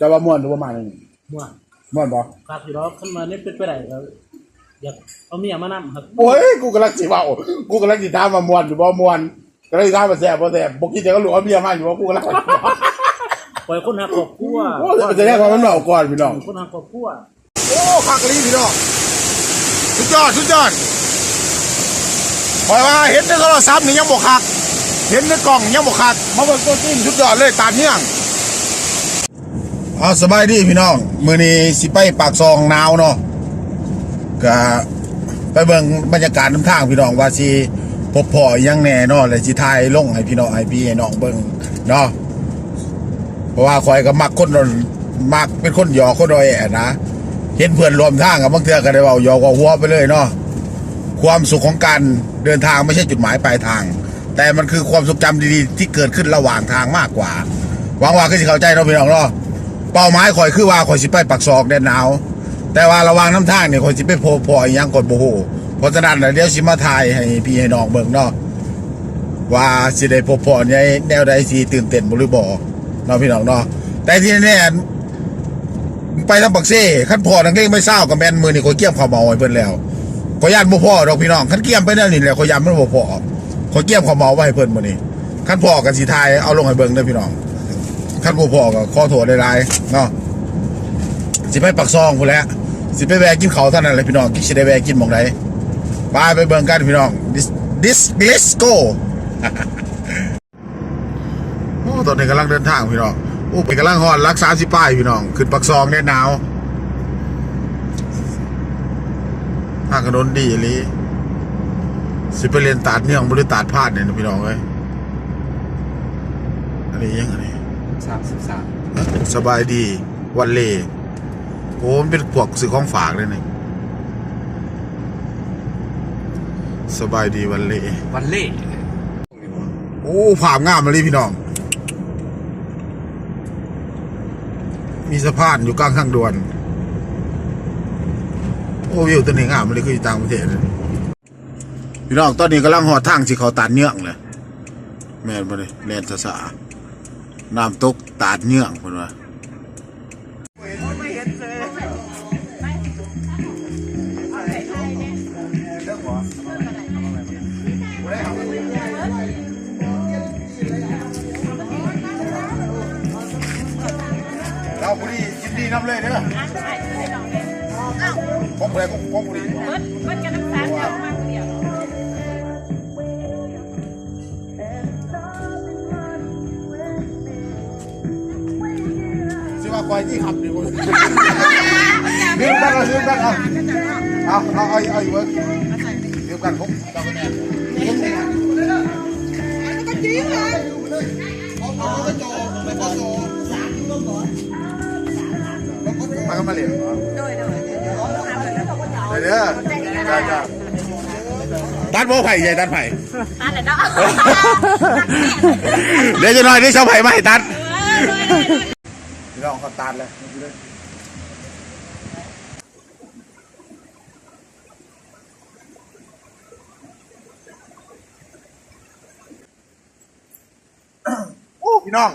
จะว่าม่วนหรือว่ามาหนึ่งม่วนม่วนบ่ครับอยู่รอบขึ้นมานี่เป็นไปได้ครับอยากเอาเมียมานำครับโอ้ยกูกำลังสิเว่ากูกำลังสิถามว่าม่วนหรือบ่ม่วนก็เลยถามว่าแซ่บบ่แซ่บบ่คิดจะก็รู้ว่าเมียมาอยู่ว่ากูกำลังปล่อยคนหาครอบครัวโอ้ยจะได้ความมันเมาก่อนพี่น้องคนหาครอบครัวโอ้คักลีพี่น้องสุดยอดสุดยอดคอยว่าเห็นในโทรศัพท์นี่ยังบ่คักเห็นในกล่องยังบ่คักมาเบิ่งตัวจริงสุดยอดเลยตามเนี้ยง อ๋อสบายดีพี่น้อง มือนี้สิไปปากซองหนาวเนาะก็ไปเบิ่งบรรยากาศน้ำทางพี่น้องว่าสิพบพ่อยังแน่เนาะแล้วสิถ่ายลงให้พี่น้องให้พี่ให้น้องเบิ่งเนาะเพราะว่าคอยก็มักคนนมักเป็นคนหยอกคนดอยแอะนะเห็นเพื่อนรวมทางกับบางเทือก็ได้เบาหยอกหัวไปเลยเนาะความสุขของการเดินทางไม่ใช่จุดหมายปลายทาง แต่มันคือความทรงจำดีๆ ที่เกิดขึ้นระหว่างทางมากกว่าหวังว่าก็จะเข้าใจเราะพี่น้องเนาะ เป้าหมายคอยคือว่าคอยสิไปปักซอกแดนหนาว แต่ว่าระว่างน้ำทางเนี่ยคอยสิไปโพพออีหยังกดโบโหเพราะฉะนั้นน่เดี๋ยวสิมาถ่ายให้พี่ให้น้องเบิ่งเนาะว่าสิได้พบพอในแนวใดสิตื่นเต้นบ่หรือบ่เนาะพี่น้องเนาะแต่ที่แน่ไปทำปักเซ่ขั้นพอนังเล่งไม่เศร้ากับแมนมือนี่ขอยเกี่ยมข้าวเมาไว้เพิ่นแล้วขอยย่านบ่พอดอกพี่น้องขั้นเกี่ยมไปนั่นนี่แหละขอยย่านมันบ่พอขอยเกี่ยมข้าวเมาไว้ให้เพิ่นมื้อนี้ขั้นพอกันสิทายเอาลงให้เบิ่งเด้อพี่น้อง ขั้นบ่พ่อก็ขอโทษหลายๆเนาะสิไปปักซองพุ่นแหล้วสิไปแวะกินข้าวเท่านั้นแหละพี่น้องกิสิได้แวะกินหมองใดไปไปเบิ่งกันพี่น้อง this this let's go โอ้ตอนนี้กำลังเดินทางพี่น้องโอ้ไปกำลังฮอดรักษาสิป้ายพี่น้องขึ้นปักซองเนี่ยหนาวทางกระโดนดีอีหลีสิไปเรียนตัดเนื่องบริตัดพลาดเนี่ยนะพี่น้องเอ้ยอันนี้ยังไง สามสิบสามสบายดีวันเล่โอ้มันเป็นพวกซื้อของฝากเลยนี่สบายดีวันเล่วันเล่โอ้ผามงามมาเลยพี่น้อง มีสะพานอยู่กลางทางด่วน โอ้วิวตัวนี้งามมาเลยคืออยู่ต่างประเทศเลยพี่น้องตอนนี้กำลังหอดทางสิเขาตาดเนื่องเลย แม่นมาเลยแลนสะสา น้ำตกตาดเนื่องคนว่าเราบุรียินดีน้ำเลยเด้อของอะไรของของบุรีเบิดเบิดกันน้ำ คอยที่ขับดีบุรีเรียกกันเอาเรียกกันเอาเอาเอาเอาเอาอยู่เว้ยเรียกกันผมเจ้าคะแนนมากันมาเรียนเหรอเดี๋ยวจ้าจ้าตัดโบไผ่ใหญ่ตัดไผ่ตาลเลยเนาะเดี๋ยวจะหน่อยได้ชาวไผ่มาให้ตัดพี่น้ องเขาตัดเลยโอ้พี่น้อง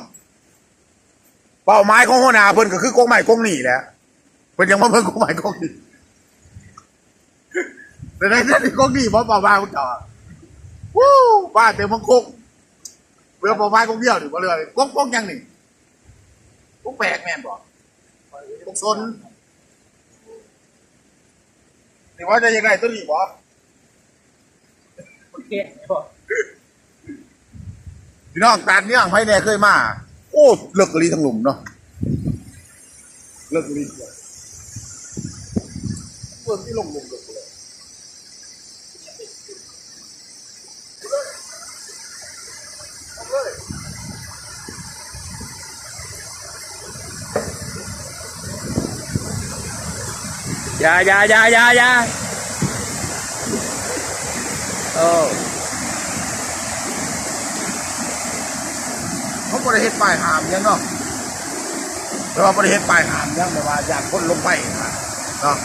เป้าหมายของหัวหน้าเพิ่นก็คือกงใหม่กงหนีแหละเพิ่นยังมาเพิ่นกงใหม่กงหนีแต่ในนั้นกงหนีบ่เป้าหมายของจ้าอวู้บ้าเต็มมังคุกเรือเป้าหมายกงเดียวดิบ่เรือกงกงยังหนี่ กงแปลกแม่นบ่กงซนนี่ว่าจะยังไงตัวนี้บ่โอเคบ่พี่น้องตาดเนี่ยงไผแน่เคยมา โอ้เลิกกะลีทั้งหลุมเนาะเลิกกะลีเพื่อนที่ลงหลุมเลิก อย่าอย่าอย่าอย่าอย่าโอ้เขาบริเฮ็ดป้ายหามยังเนาะแต่ว่าบริเฮ็ดป้ายหามยังแต่ว่าอยากคนลงไปนะเนาะ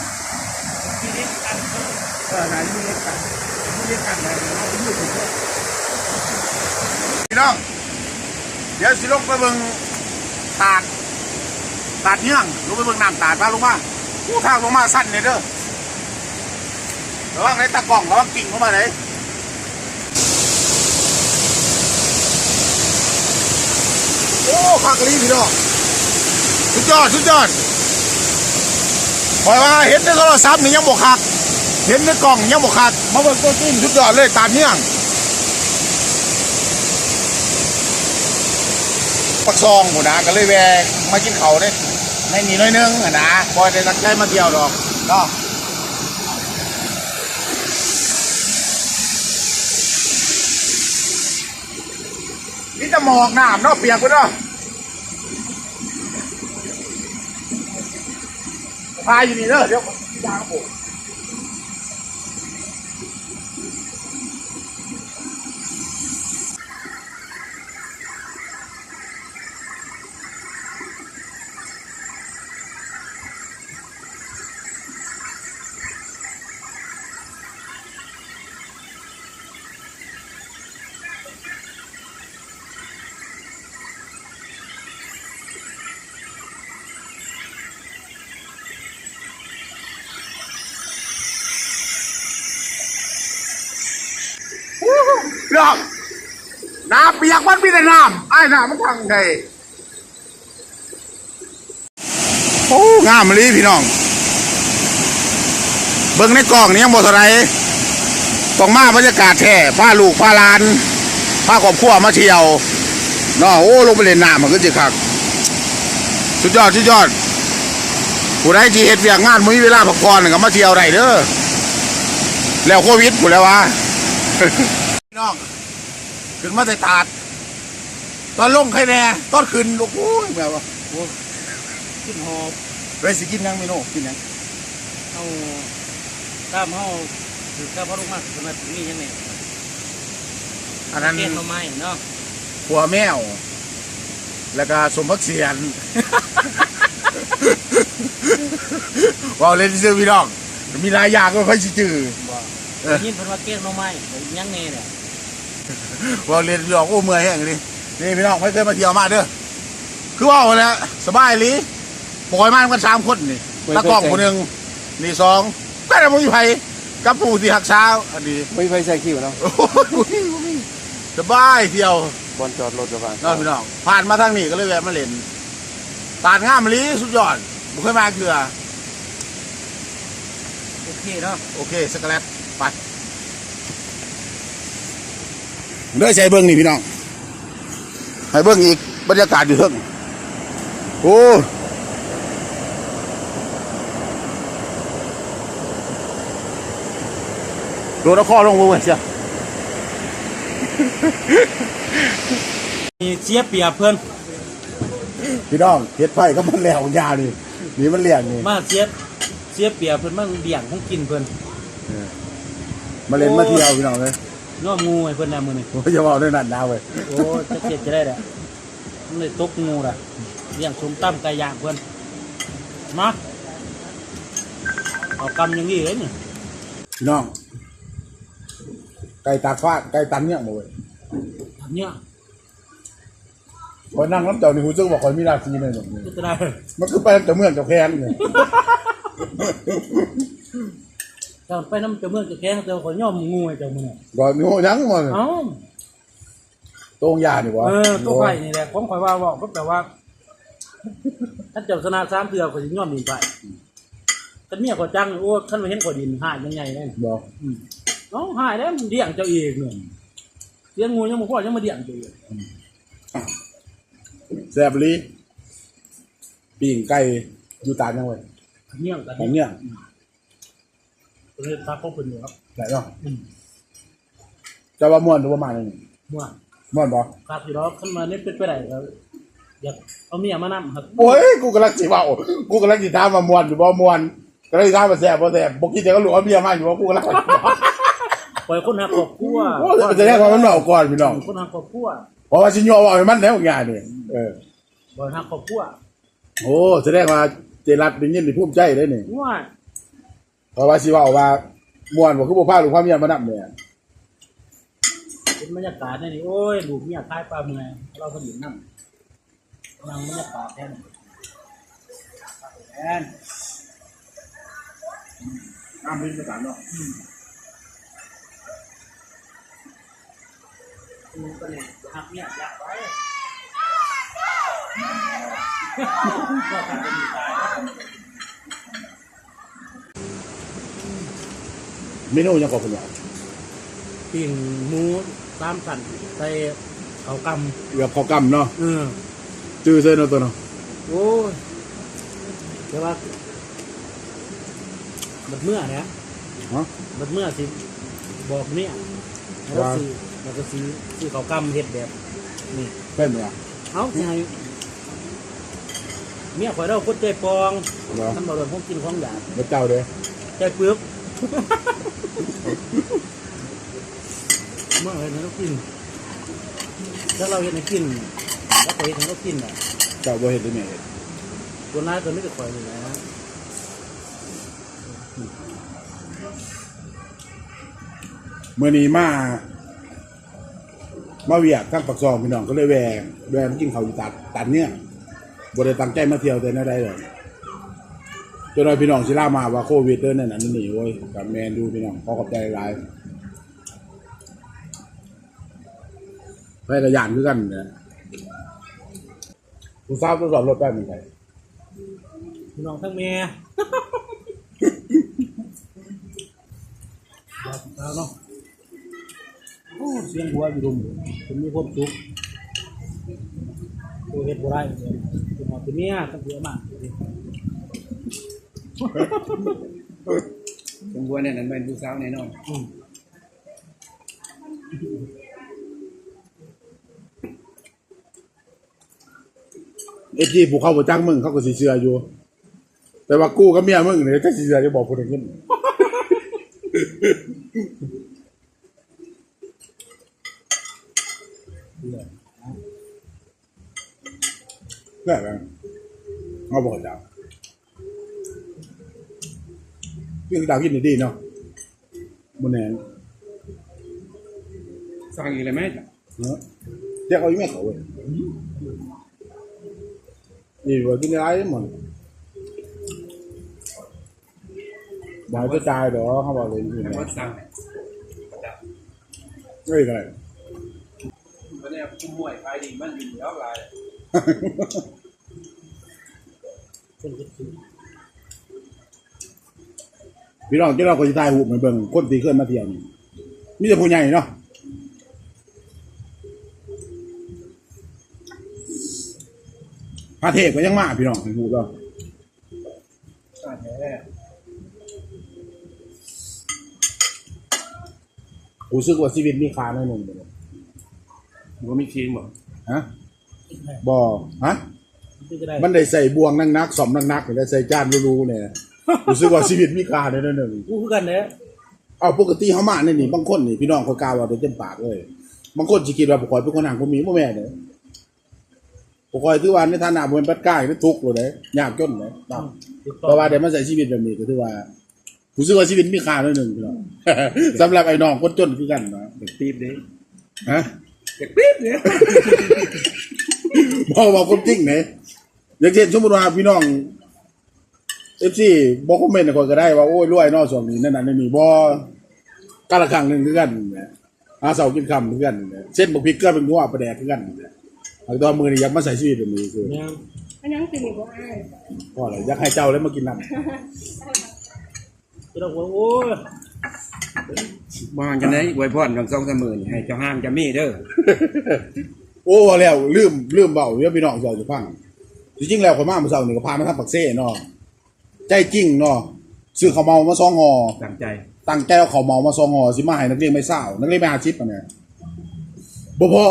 พี่น้องเดี๋ยวสิลงไปเบิ่งตาดตาดเงี้ยงลงไปเบิ่งน้ำตาดมาลงมา ผู้ทางลงมาสั้นเนี่ยเด้อระวังในตะกล่องระวังกิ่งเข้ามาเลยโอ้คักลีพี่น้องสุดยอดสุดยอดคอยว่าเห็นในโทรศัพท์นี่ยังบกคักเห็นในกล่องยังบกคักมาเบิ่งตัวจริงสุดยอดเลยตาดเงี้ยงปักซองหมูนะก็เลยแวะมากินเขาได้ ในนี่น้อยนึงอะนะพอได้ตั้งใจมาเที่ยวดอกเนาะนี่จะหมอกน้ำเนาะเปียกไปเนาะพายอยู่นี่เด้อเดี๋ยวยางผมเนาะน้ำเปียกมันมีแต่ น้ำไอ้น้ำมันทางไงโอ้งามเลยพี่น้อง เบิ่งในกล่องนี่ยังบ่เท่าไรต้องมาบรรยากาศแท้าลูกพาลานพาครอบครัวมาเที่ยวเนาะโอ้ลงไปเล่นน้ำมันก็จะคักสุดยอดสุดยอดผู้ใดที่เฮ็ดเวียกงานมีเวลาพักผ่อนก็มาเที่ยวได้เด้อแล้วโควิดผู้แล้ววะพี่น้องขึ้นมาแต่ตาด ตอนลงใครแน่ตอนขึ้นลูกโอ้ยแบบว่าขึ้นหอบไปสิกินยังไม่โน่กินยังเอาตามเฮาถือข้าวพระลงมาสมัยนี้ยังไงอันนั้นเกณฑ์หน่อไม้เนาะหัวแมว แล้วก็สมพักเสียนว่าวเล่นซื้อพี่น้องมีหลายอย่างก็ค่อยสิจื้อบ่เออยินเพิ่นว่าเกณฑ์หน่อไม้ยังแน่เนี่ยว่าวเล่นพี่น้องโอ้เมื่อยแห้งเลย นี่พี่น้องไม่เคยมาเที่ยวมาเด้อคือว่าวแหล้วสบายเลยปล่อยมากันสามคนนี่ตะกล้องคนหนึ่งนี่สองก็ได้มุ้ยไผ่กับผู้ที่หักเช้าอันนี้ไม่ไปใส่คิวแล้วโอ้ยสบายเที่ยวบอลจอดรถกระบะเน้องพี่น้องผ่านมาทางนี้ก็เลยแวะมาเล่นตาดงามมะลีสุดยอดบุเคยมาเกลือโอเคเนาะโอเคสกแลตไปเด้อใช้เบิ้งนี่พี่น้อง ให้เบิ้งอีกบรรยากาศอยู่เทิงโอ้โดนเอาข้อลงมือเว้ยเชียวมีเสียเปรียบเพิ่นพี่น้องเฮ็ดไผ่ก็มันแล้วยานี่นี่มันเลี้ยงนี่มาเสียเสียเปรียบเพิ่นมันเบี่ยงของกินเพิ่นมาเล่นมาเที่ยวพี่น้องเลย ง้องูให้เพิ่นน่ะมื้อนี้ผมจะบอกด้วยนั่นดาวเว้ยโอ้จะเจ็ดจะได้แหละมันเลยตกงูล่ะเลี้ยงสมตั้มไก่ย่างเพิ่นมาเอากำอย่างนี้เลยนี่พี่น้อง ไก่ตากฟ้าไก่ตันเนี่ยบ่เว้ยอันเนี้ยคอยนั่งน้ำเจ้านี่หูซึกบอกคอยมีราศีเลยแบบนี้จะได้ มันคือไปแต่เมืองเจ้าแค้นเนี่ย ถ้าไปน้ำเจะเมืองจะแข้งแต่ว่าขอย่อมงูให้เจ้ามือก่อนมีโหยังมาเอ้าตรงยานี่วะเออตัวไข่นี่แหละของข่อยว่าบอกก็แปลว่า ถ้าเจ้าชนะสามเถื่อข่อยจะย่อมดินไปแต่เมียข่อยจังโอ้ท่านมาเห็นข่อยดินหายยังไงเลยบอกเน้องหายแล้วมันเดี่ยงเจ้าเองเนี่ยเลี้ยงงูยังมาพ่อยังมาเดี่ยงเจ้าเองแซ่บลีปิ่งไก่อยู่ตาดยังเว้ยเงี้ยงกันข องเนี่ยตัวนี้ทักเขาเป็นอยู่ครับไหนเนาะจะว่าม่วนหรือว่ามาเนี่ยม่วนม่วนบ่คาดอยู่แล้วขึ้นมาเนี่ยเป็นไปไหนแล้วอยากเอาเมียมานั่ครับโอ้ยกูกำลังสิเว่ากูกำลังสิถามว่าม่วนหรือบ่ม่วนก็เลยถามว่าแซ่บบ่แซ่บบ่คิดจะก็รู้ว่าเมียมาอยู่ว่ากูกำลังปล่อยคนหาครอบครัวโอ้ยจะได้ความมันเมาก่อนพี่น้องคนหาครอบครัวเพราะว่าชิญโยว่าให้มันแล้วงานนี่เออปล่อยหาครอบครัวโอ้แสดงว่าเจรัตเป็นยินดีภูมิใจได้นี่ว่า เพราะว่าสิเว่าว่าม่วนบ่คือบ่พาลูกพาเมียมานับเนี่ยเป็นบรรยากาศนี่นี่โอ้ยลูกเมียคล้ายปลาเมื่อยเราก็อยู่นั่งนั่งบรรยากาศแท้นี่อนน้ำลิ้นประสานเนาะกูก็เลยหักเนี่ยอยากไว้ก็ทำเป็นตาย เมนูยังก็คุณยายปิ่งหมูสามสันใส่เขาวกเกือบพอกำเนาะำเออจื้อเส้นเนาะตัวเนาะโอ้ยแต่ว่าบัดเมื่อเนี่ยฮะ บัดเมื่อสิบอกเนี่ยแล้วก็ว่าซื้อแล้วก็ซื้อซื้อเขาวกำเห็ดแบบนี่ เป็นเหรอ เอาสิให้เมียข่อยเราคนใจปองเหรอท่านบอกเลยพวกกินของหยาบแล้วเจ้าเด้อใจเปลือก เมื่อไหร่เรากินถ้าเราเห็นให้กินแล้วก็เห็นให้เรากินอะเจ้าบ่เห็นได้แม่เฮ็ดตัวน้ายตัวนี้ก็คอยอยู่แล้วมื้อนี้มา มาเวียกทั้งปักซองพี่น้องก็เลยแวะแวะมากินข้าวอยู่ตัดตัดเนี่ยบ่ได้ตั้งใจมาเที่ยวแต่แนวใดเลย จนว่าพี่น้องสิลามาว่าโควิดเด้อนั่นน่ะนั่นนี่โว้ยกับแม่นดูพี่น้องขอขอบใจหลายพยายามคือกันนะผู้สาวทดสอบรถแป๊บนึงไงพี่น้องทั้งเมียแล้วเนาะโอ้เสียงหัวอยู่ดุมผมมีความสุขตัวเฮ็ดบ่ได้เลยตัวหมอตัวเมียต้องเยอะมาก ผมว่าเนี่ยนั่นเป็นผู้สาวแน่นอนเอฟจีผูกเข้าบจ้างมึงเขาก็สิเชื่ออยู่ แต่ว่ากู้กับเมียมึงเนี่ยจะสิเชื่อจะบอกคนอื่นได้ไหมเอาบอกดา วพี่ดาวกินดีๆเนาะบนแหนสั่งอีกเลยไหมจ๊ะเนาะเรียกเอาอีแม่เขาเว้ยนี่ว่ากินอะไรหมดบอยจะตายเหรอเขาบอกเลยนี่แต่ว่านะสั่งเอ้ยอะไรวันนี้คุ้มมวยขายดีมันอยู่แล้วลาย เป็นเฮ็ดคือพี่น้องที่เราก็จะตายหูเหมือนเบิ่งคนตีเคลื่อนมาเที่ยวนี่มีแต่ผู้ใหญ่เนาะพระเทพก็ยังมาพี่น้องหูก็อ่าแท้รู้สึกว่าชีวิตมีค่าหน่อยหนึ่งเลยว่ามีคิงบ่ฮะบ่ฮะที่จะได้มันได้ใส่บวงนักนักๆสอมนักนักๆได้ใส่จานรู้ๆเนี่ย รู้สึกว่าชีวิตมีค่าหน่อยหนึ่งกูคือกันเด้อเอาปกติเขามาเนี่ยนี่บางคนนี่พี่น้องเขากล่าวว่าเป็นเต็มปากเลย บางคนสิคิดว่าปกอยเป็นคนห่างคนมีบ่แม่นเด้อปกอยถือว่าในฐานะบ่เป็นปัดกายนี่ทุกข์เลยเด้ยากจนเลยเนาะถูกเพราะว่าได้มาใช้ชีวิตแบบนี้ก็ถือว่ารู้สึกว่าชีวิตมีค่าหน่อยหนึ่งพี่น้องสำหรับไอ้น้องคนจนคือกันเนาะเด็กปี๊บเด้ฮะเด็กปี๊บเด้บอกว่าคนจริงไหนอย่างเช่นสมมติว่าพี่น้อง เอฟซีบอกคอมเมนต์ให้คนก็ได้ว่าโอ้ยรวยเนอส่วนนี้นั่นนั่นนี่นี่บ่กาละครั้งหนึ่งคือกันเนี่ยอาเสากินคำคือกันเนี่ยเส้นบกพริกก็เป็นงัวประแดกคือกันเนี่ยเอาตอนมือนี่อยากมาใส่ชีวิตแบบนี้คือเนี่ยอันนั้นสิมีบ่อ้ายเพราะอะไรอยากให้เจ้าแล้วมากินน้ที่เราบอกโอ้ยบ้านกันได้อวยพรกันสองสามหมื่นให้เจ้าห้างจะมีเด้อำโอ้ว่าแล้วลืมลืมเบาเดี๋ยวพี่น้องเจ้าจะฟังจริงๆแล้วคนมาเมื่อเช้านี่ก็พามาทำปักเซ่เนาะ ใจจริงเนาะซื้อข้าวเมามาสองห่อตั้งใจ ตั้งใจเอาของเมามาซองห่อสิมาให้นักเรียนไม่เศร้านักเรียนไม่อาชีพปะเนี่ยบ่พอ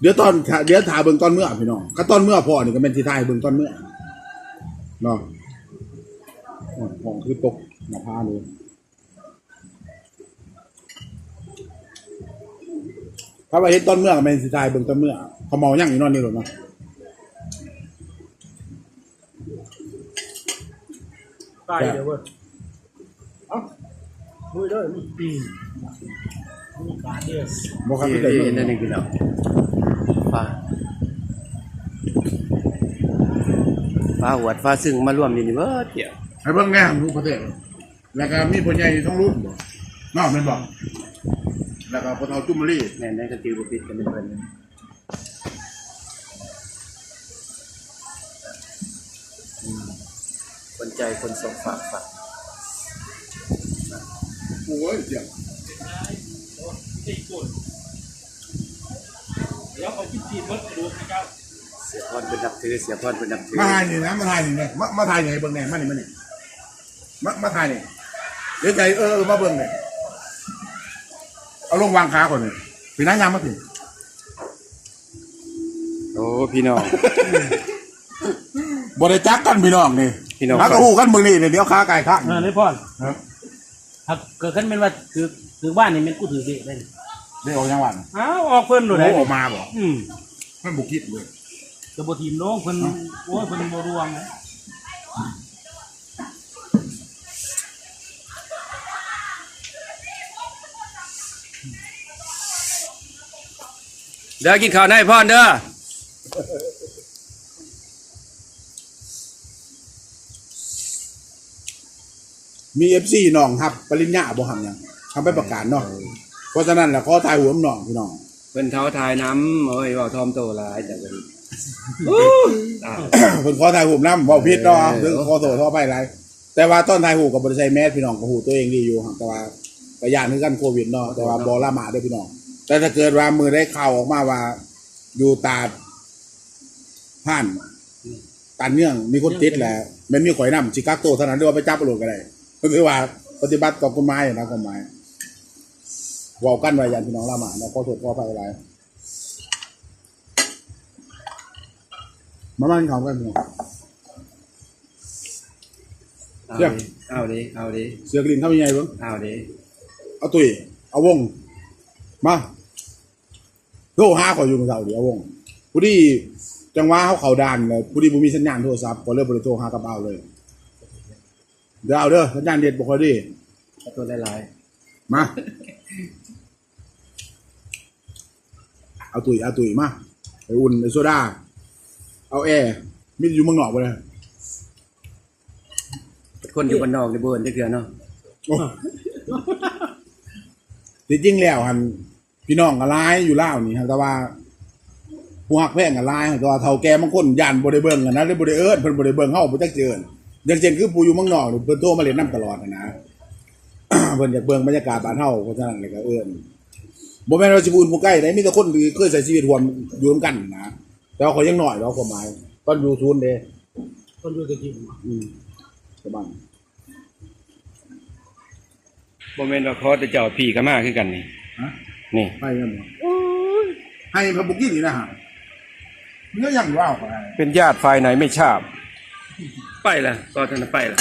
เดี๋ยวตอนเดี๋ยวถ่ายเบิ่งตอนเมื่อพี่น้องก็ตอนเมื่อพอนี่ก็เป็นที่ถ่ายเบิ่งตอนเมื่อเนาะโอ้ยของคือตกหน้าผาเลยถ้าว่าเห็นตอนเมื่อก็เป็นที่ถ่ายเบิ่งตอนเมื่อเขาเมายั่งอยู่นอนนี่หรอเนาะ ตายเดี๋ยวเว้ยเอ้าดูเด้อนี่อืมนี่ขาดเด้อ บ่ครับที่พี่แต่ที่นั่นนี่คือเราฟ้าฟ้าหวดฟ้าซึ่งมาร่วมอยู่นี่เบิดเดียวให้เบิ่งแง่ของประเทศแล้วก็มีผู้ใหญ่ทั้งรุ่นบ่นอกแม่นบ่แล้วก็ปทจุมบุรีแม่นได้กระติวบ่ปิดกันเป็นเพิ่น ใจคนส่งฝากฝากโอ้ยเสียงเดี๋ยวเขาคิดจีนเบิดดูนะครับเสียพรเป็นนับถือเสียพรเป็นนับถือมาถ่ายนี่นะมาถ่ายนี่นะมามาถ่ายนี่ให้เบิ่งแหน่มานี่มานี่มามาถ่ายนี่เดี๋ยวใจเออเออมาเบิ่งนี่เอาลงวางขาก่อนนี่พี่น้ายามมาถึงโอ้พี่น้องบ่ได้จักกันพี่น้องนี่ พี่น้องฮักก็ฮู้กันเบิ่งนี่เดี๋ยวขาไก่ข้างเออนี่พ่อครับหากเกิดขึ้นเป็นว่าถือถือบ้านนี่เป็นกูถือเด็กได้นี่ได้ออกยังหวันอ้าวออกเพิ่นดูได้โอ้ออกมาบ่อืมมันบุกคิดเลยกระบทีมน้องเพิ่นโอ้ยเพิ่นบ่รวงนะเด้อกินข้าวในพ่อเด้อ มี FC น้องครับ ปริญญาบ่ทำหยังทำไปประกาศเนาะเพราะฉะนั้นแล้วขอถ่ายหัวน้องพี่น้องเพิ่นเท้าทายน้ำโอ้ยเว้าทอมโตหลายแต่เพิ่นอ้าวเพิ่นขอถ่ายหูปน้ำบอกผิดเนาะเออ ถึงขอโทษขออภัยหลายแต่ว่าตอนถ่ายหูปกับบริษัทแมสพี่น้องก็หูตัวเองดีอยู่หั่นแต่ว่าก็ย่านคือกันโควิดเนาะแต่ว่าบ่ละหมาดเด้อพี่น้อง แต่ถ้าเกิดว่ามือได้ข่าวออกมาว่าอยู่ตาดผ่านตันเนื่องมีคนติดแหละแมันมีข่อยนำชิคาโกเท่านั้นเรียกว่าไปจับตำรวจก็ได้ ก็คือว่าปฏิบัติต่อกฎหมายนะกฎหมายเว้ากันไว้ย่านพี่น้องละหมาดเนาะขอโทษขออภัยหลายมาบ้านเขากันพี่น้อง เอาเยี่ยมดิเอาดิเอาดิเสือกลินทำยังไงเบ้างเอาดิเอาตุยเอาวง มาโทรหาเขาอยู่เมื่อเช้าเดี๋ยวเอาวงผู้ดีจังหวะเขาเขาด่านเลยผู้ดีบ่มีสัญญาณโทรศัพท์ก็เลยบ่ได้โทรหากับเอาเลย เดี๋ยวเอาเด้อสัญญาณเด็ดบ่ค่อยดีเอาตัวหลายมา เอาตุยเอาตุยมาไออุ่นไอโซดา เอาแอร์มีอยู่เมืองนอกบ่เลยๆคนอยู่บ้านนอกในเบิ่นจักเทื่อเนาะโอ้ที่จริงแล้วหันพี่น้องก็ร้ายอยู่ล่าวนี่ครับแต่ว่าผู้หักแพงก็ร้ายแต่ว่าเฒ่าแก่บางคนย่านบ่ได้เบิ่งกันนะได้บ่ได้เอิ้นเพิ่นบ่ได้เบิ่งเฮาบ่จักเจิญ อย่างเช่นคือผู้อยู่เมืองนอกนี่เพิ่นโทรมาเล่นน้ำตลอดนะนะเพิ่นอยากเบิ่งบรรยากาศบ้านเฮาเพราะฉะนั้นเลยก็เอิ้นบ่แม่นว่าสิพูดผู้ใกล้ได้มีแต่คนที่เคยใช้ชีวิตร่วมอยู่ร่วมกันนะแต่ว่าเขายังน้อยเนาะความหมายตอนอยู่ทุนเด้คนดูกระทิมอืมประมาณบ่แม่นว่าขอแต่เจ้าพี่ก็มาคือกันนี่ฮะนี่ให้กันบ่ให้พระบุกินนี่นะฮะเนื้อยังว้าวไปเป็นญาติฝ่ายไหนไม่ทราบ ไปละก็ท่านไปละ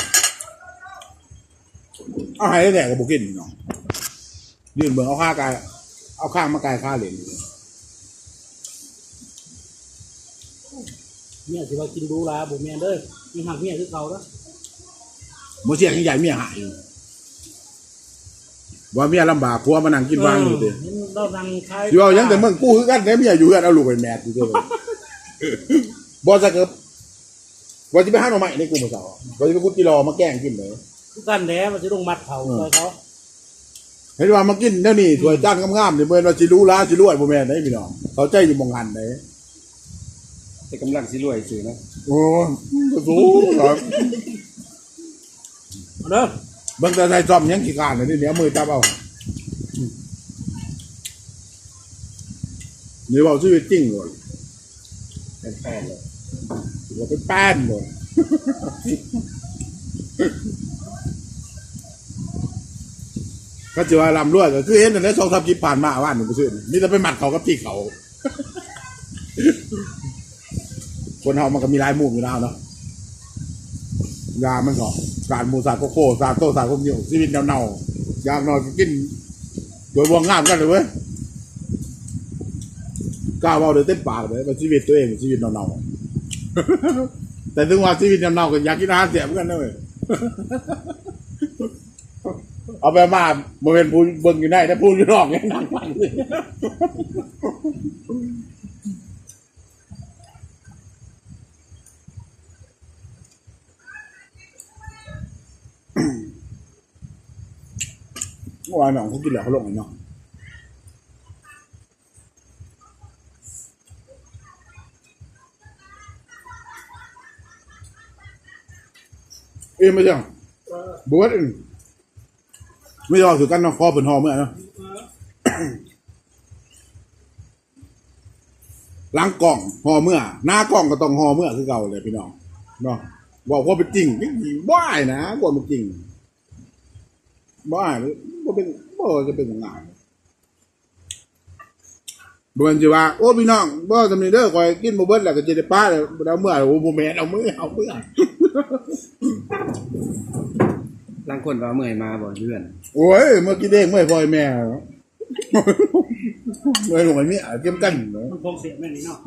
เอาให้ได้แต่กับบุกินนี่เนาะยืนเบิ่งเอาข้ากายเอาข้างมากายข้าเหรียญเนี่ยสิว่ากินดูลาบ่แม่นเด้อมีหักเมียคือเก่าแล้วโมเสียงใหญ่เมียหายอยู่ว่าเมียลำบากพัวมานั่งกินวางอยู่ติเห็นเรานั่งคายอยู่เอายังแต่เมืองกู้คือกันแต่เมียอยู่กันเอาลูกไปแมทอยู่ตัวเลยบ่จะเกิด ว่าจะไปหาหน่อไม้ในกลุ่มเสาว่าจะไปกุดกิโลมาแกล้งกินเลยคือกันแหน่มันสิลงมัดเขาซอยเขาเห็นว่ามากินเดี๋ยวนี้ถวยจ้านงามๆนี่เมื่อว่าสิรู้ล้าสิรวยบ่แม่นได้พี่น้องเขาใจอยู่มองหันได้แต่กำลังสิรวยซื่อเนาะโอ้สู้ครับเอาเด้อเบิ่งแต่ใส่ซ่อมยังขี้การเลยนี่เดี๋ยวมือจับเอานี่เว้าชีวิตจริงเลยเป็นแฟนเลย ว่าเป็นแป้นเลยก็จะว่าลำรวก็คือเห็นแต่ในสองสามคลิปผ่านมาว่านหนึ่งไปซื้อนี่จะไปหมัดเขากับตีเขา คนเฮามันก็มีลายมุมอยู่แล้วเนาะยามันก็สารหมูสารโกโก้สารโตสารพวกนี้ชีวิตเน่าๆอยากนอนก็กินโดยวงงามกันเลยเว้ยกล้าเว่าเดี๋ยเต็มปากเลยว่าชีวิตตัวเองชีวิตเน่าๆ แต่ถึงว่าชีวิตยำเน่าก็อยากกินอาหารเสียเหมือนกันนะเว้ยเอาไปมาเมื่เป็นผู้เบิ่งอยู่ได้แต่พูนอยู่นอกเนี่ยนั่งฟังเลยว่าน้องเขากินแล้วเขาลงไอ้น้อง เอ้ยไม่ใช่บวชอึ่งไม่ยอมถือกันนาะคอเป็นหอเมื่อนะหล้างกล่องหอเมื่อ หน้ากล่องก็ต้องหอเมื่อคือเก่าเลยพี่น้องเนาะบอกว่าเป็นจริงไม่จริงบ้ายนะกว่ามันจริงบ้ายว่าเป็นบ่จะเป็นยังไง บวนจีว่า โอ้พี่น้องบ่ทำนี่เด้อคอยกินบ่เบิดแล้วก็จะได้ป้าแล้วเอาเมื่อโอ้โมเมนเอามือเอาเมื่อลางคนว่าเมื่อยมาบ่เดือนโอ้ยเมื่อกี้เด้งเมื่อพ่อยแม่เมื่อหลวงไอ้เมียเก็บกันเนาะมันคงเสียแม่นี่เนาะ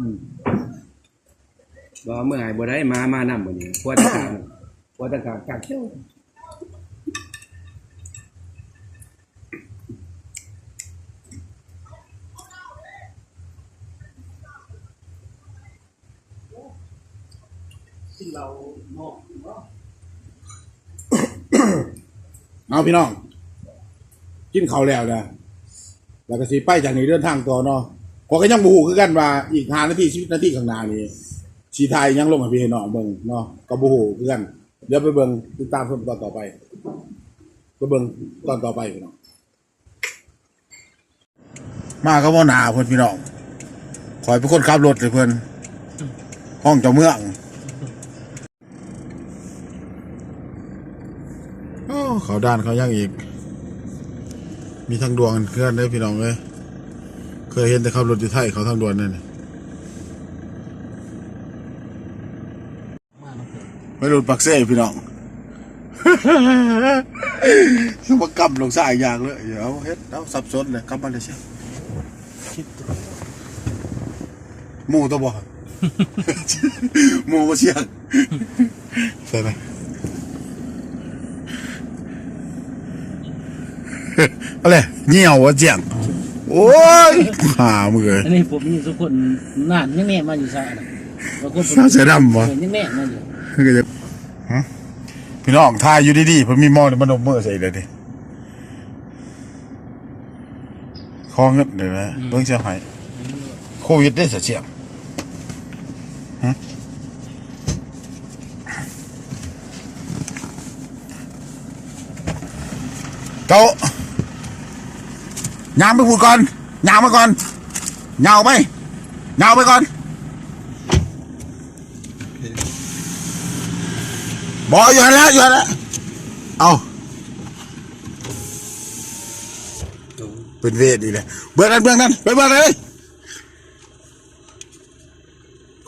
บ่เมื่อยบ่ได้มามานำบ่นี่พวดตะการพวดตะการกักเจ้า ซึ่งเราเนาเอาพี่น้อง กินเขาแล้วนะแล้วก็สิไปจากนี้เดินทางต่อเนาะขอก็ยังบ่ฮู้คือกันว่า อีก5นาที10นาทีข้างหน้านี้สีไทยยังลงให้พี่ให้น้องเบิ่งเนาะก็บ่ฮู้คือกัน เดี๋ยวไปเบิ่งติดตามชมตอนต่อไปไปเบิ่งตอนต่อไปพี่น้องมาก็บ่หนาเพิ่อนพี่น้องขอยเป็นคนขับรถเลยเพิ่อนห้องเจ้าเมืองโอ้ เขาด้านเขายังอีก มีทางด่วนเคลื่อนได้พี่น้องเลยเคยเห็นแต่ขับรถอยู่ไทยเขาทางด่วนนั่นนี่ไม่รู้ปักเซ่พี่น้องมากำลงสายอย่างเลยเดี๋ยวเฮ็ดเอาสับสนเลยกำมันเลยเชียวหมูตัวบ่หมูก็เชียงใช่ไหม อะไรเหี่ยววะเจียงโอ้ยหามือเลยอันนี้ผมมีทุกคนนานยังแม่มาอยู่ซ่าน่ะบางคนสาวเสือดำวะยังแม่มาอยู่ก็จะฮะพี่น้องทายอยู่ดีๆผมมีหมอนี่มันนมมือใส่เลยดิคอเงินเดี๋ยวนะเบิ่งเสียหายโควิดได้เสียเสียงฮะเจ้า ยามไปพูดก่อนยามมาก่อนยาวไปยาวไปก่อน บอกอยู่แล้วอยู่แล้วเอาเป็นเวทอีเลยเบื้องนั้นเบื้องนั้นไปเบื้องเลย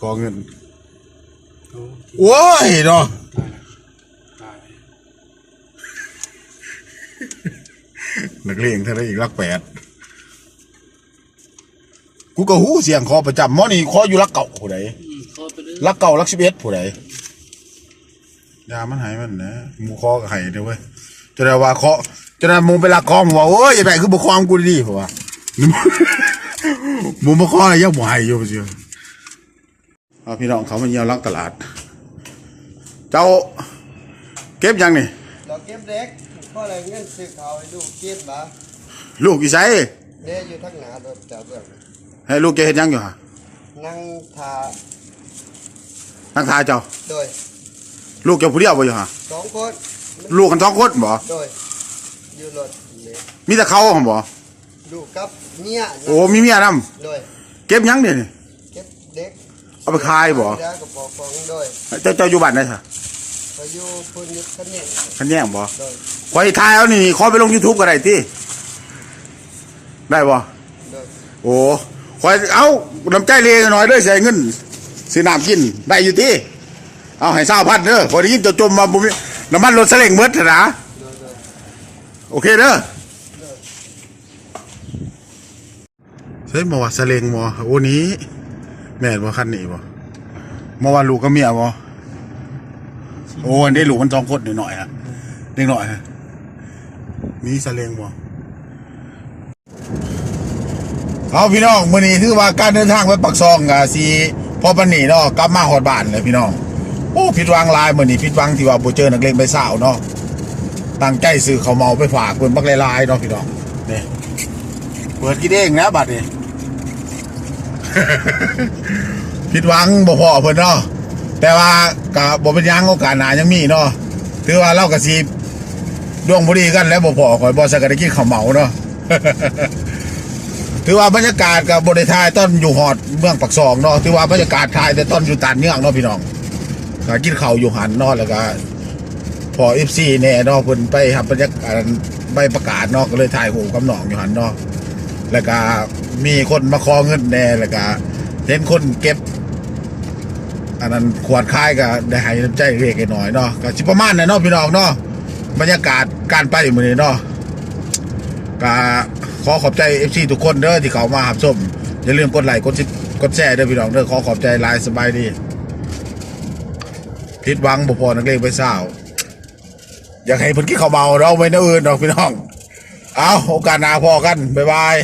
ขอเงิน โอ้ยเนาะ นักเลงเท่าไรอีกลักแปดกูก็หูเสียงคอประจำหมอนี่คออยู่ลักเก่าผู้ใดเขาไปเลยลักเก่าลักสิบเอ็ดผู้ใดยามันหายมันนะมูคอกับไห้เด้อเว้ยจะได้ว่าเคาะจะได้มูไปลักคอมว่าโอ้ยอย่าไปคือบุคอมกูดีๆเพราะว่ามูบุคออะไรยังบ่หายอยู่เชียวเอาพี่น้องเขามาเยี่ยมลักตลาด เจ้า เก็บยังนี่เราเก็บเด็ก พราะอะไรเงินซื้อเขาวให้ลูกเก็บมาลูกอีไสเด็กอยู่ทั้งหนาโดนจับเรื่องให้ลูกแกเฮ็ดยังอยู่ฮะนั่งทานั่งทาเจ้า โดยลูกเจ้าผู้เดียวบ่อยู่ฮะสองคนลูกกันสองคนบ่โดยอยู่รถนี่มีแต่เขาหั่นบ่ลูกกับเมียโอ้มีเมียนํโดยเก็บยังเดี๋ยวนี่ เก็บเด็กเอาไปขายบ่ แล้วก็ปอกฟองโดยเจ้าเจ้าอยู่บ้านได้ซะ ไปอยู่พื้นยึดคะแนนคันแย่งบ่โดยขอยทายเอานี่ขอไปลง YouTube ก็ได้ติได้บ่โดยโอ้ขอยเอาน้ำใจเลหน่อยเด้อใส่เงินซื้อน้ำกินได้อยู่ติเอาให้20,000เด้อพอได้ยินเจ้าจมมาบ่มีน้ำมันรถเสลงเบิดนะโดยโดยโอเคเด้อเฮ้ยมาว่าเสลงบ่โอ้นี้แม่นบ่คันนี้บ่มาว่าลูกกับเมียบ่ โอ้อันนี้ลูกมันสองคนหน่อยๆฮะเด็กหน่อยฮะมีเสลงบ่เอาพี่น้องมื้อนี้ถือว่าการเดินทางไปปักซองก็สิพอปานนี้เนาะกลับมาฮอดบ้านเลยพี่น้องโอ้ผิดหวังหลายมื้อนี้ผิดหวังที่ว่าบ่เจอนักเลงใบสาวเนาะตั้งใจซื้อข้าวเมาไปฝากเพิ่นบักหลายๆเนาะพี่น้องนี่เปิดกินเองนะบัดนี้ผิดหวังบ่พอเพิ่นเนาะ แต่ว่าก็บ่เป็นหยังโอกาสหนายังมีเนาะถือว่าเราก็สิดวงบ่ดีกันแล้วบ่พอข่อยบ่สักก็ได้กินข้าวเหมาเนาะ ถือว่าบรรยากาศกับบริทายต้นอยู่หอดเมืองปักซองเนาะถือว่าบรรยากาศทายแต่ต้นอยู่ตานเนื่องเนาะพี่น้องก็กินข้าวอยู่หันเนาะแล้วก็พอเอฟซีเนี่ยเนาะเพิ่นไปทำบบรรยากาศใบประกาศเนาะก็เลยถ่ายหูกับน้องอยู่หันเนาะแล้วก็มีคนมาขอเงินแน่แล้วก็เห็นคนเก็บ อันนั้นขวดคายก็ได้ให้น้ำใจเล็กๆน้อยเนาะก็สิประมาณนั้นเนาะพี่น้องเนาะบรรยากาศการไปมื้อนี้เนาะก็ขอขอบใจเอฟซีทุกคนเด้อที่เขามาหับชมอย่าลืมกดไลค์กดซิกดแชร์เด้อพี่น้องเด้อขอขอบใจหลายสบายดีผิดหวังบ่พอนักเลงไปสาวอยากให้เพิ่นกินข้าวเมาเราไว้ในอื่นดอกพี่น้อง เอาโอกาสหน้าพอกัน บ๊ายบาย